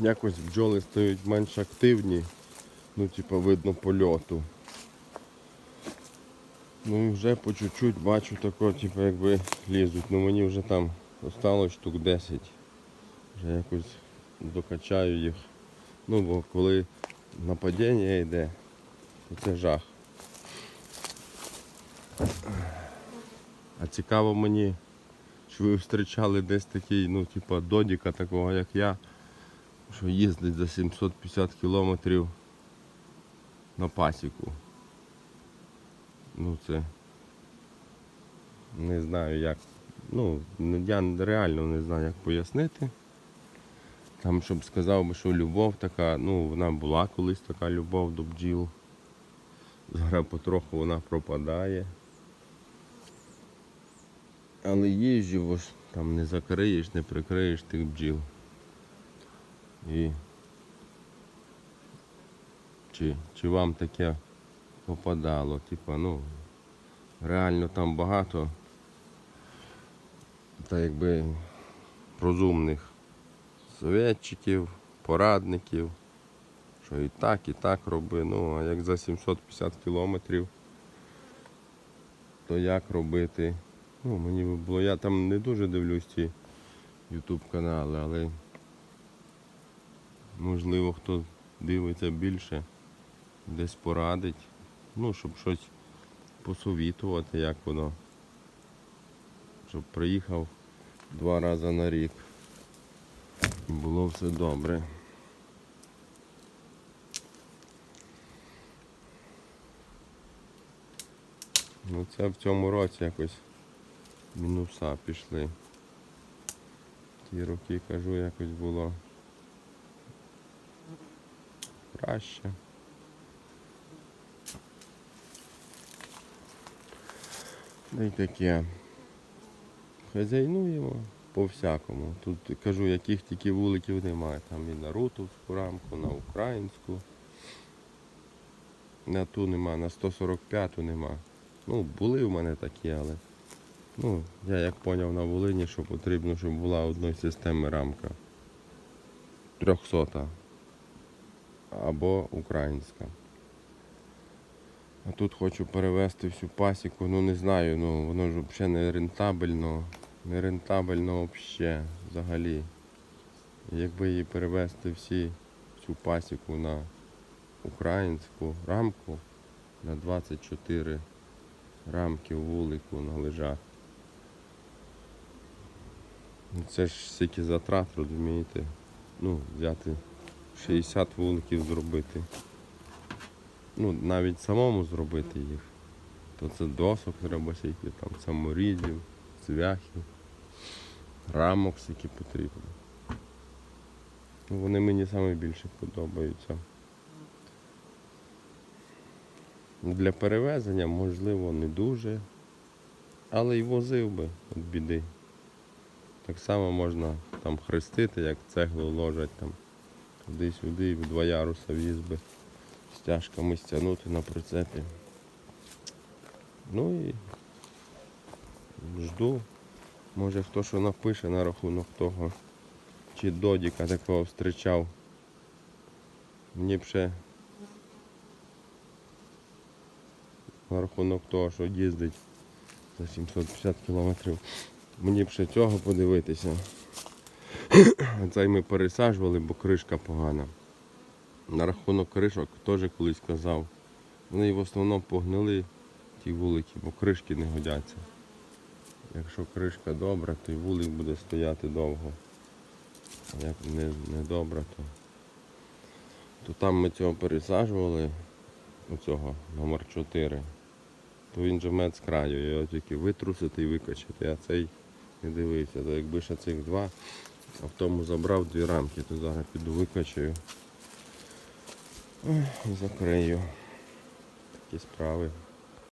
якось бджоли стають менш активні. Ну, типа, видно польоту. Ну і вже по чуть-чуть бачу тако, типу, якби лізуть. Ну мені вже там осталось штук 10. Вже якось докачаю їх. Ну бо коли нападіння йде, то це жах. А цікаво мені, чи ви зустрічали десь такий, ну, типа додіка такого, як я, що їздить за 750 кілометрів на пасіку. Ну це не знаю як. Ну, я реально не знаю, як пояснити. Там, щоб сказав би, що любов така, ну, вона була колись така любов до бджіл. Зараз потроху вона пропадає. Але їжджу, там не закриєш, не прикриєш тих бджіл. І чи, чи вам таке попадало? Типа, ну, реально там багато та якби розумних советчиків, порадників, що і так, і так роби. Ну, а як за 750 кілометрів, то як робити? Ну, мені би було, я там не дуже дивлюсь ці YouTube канали, але можливо хто дивиться більше, десь порадить, ну, щоб щось посовітувати, як воно. Щоб приїхав два рази на рік. Було все добре. Ну це в цьому році якось мінуса пішли. Ті роки, кажу, якось було краще. Да й таке. Хазяйнуємо по-всякому. Тут кажу, яких тільки вуликів немає. Там і на рутовську рамку, на українську. На ту нема, на 145-ту нема. Ну, були в мене такі, але ну, я як поняв на Волині, що потрібно, щоб була одної системи рамка. 300 або українська. А тут хочу перевезти всю пасіку, ну не знаю, ну воно ж взагалі не рентабельно, не рентабельно взагалі, взагалі. Якби її перевезти всі, всю пасіку на українську рамку на 24 рамки вулику на лежак. Ну, Це ж стільки затрат, розумієте? Ну, взяти 60 вуликів зробити. Ну, навіть самому зробити їх. То це досок треба стільки, там саморізів, цвяхів, рамок скільки потрібно. Ну, Вони мені саме більше подобаються. Для перевезення, можливо, не дуже, але й возив би від біди. Так само можна там хрестити, як цеглу ложать там туди-сюди, і в два яруса віз би стяжками стягнути на прицепі. Ну і жду. Може хто що напише на рахунок того, чи додіка такого встрічав. Мені б ще на рахунок того, що їздить за 750 кілометрів. Мені б ще цього подивитися. Цей ми пересаджували, бо кришка погана. На рахунок кришок теж колись казав. Вони в основному погнили ті вулики, бо кришки не годяться. Якщо кришка добра, то й вулик буде стояти довго. А як не, не добра, то, то там ми цього пересаджували, оцього номер 4, то він же мед з краю, його тільки витрусити і викачати, а цей не дивився. То якби ще цих два, а в тому забрав дві рамки, то зараз піду викачаю. І закрию. Такі справи.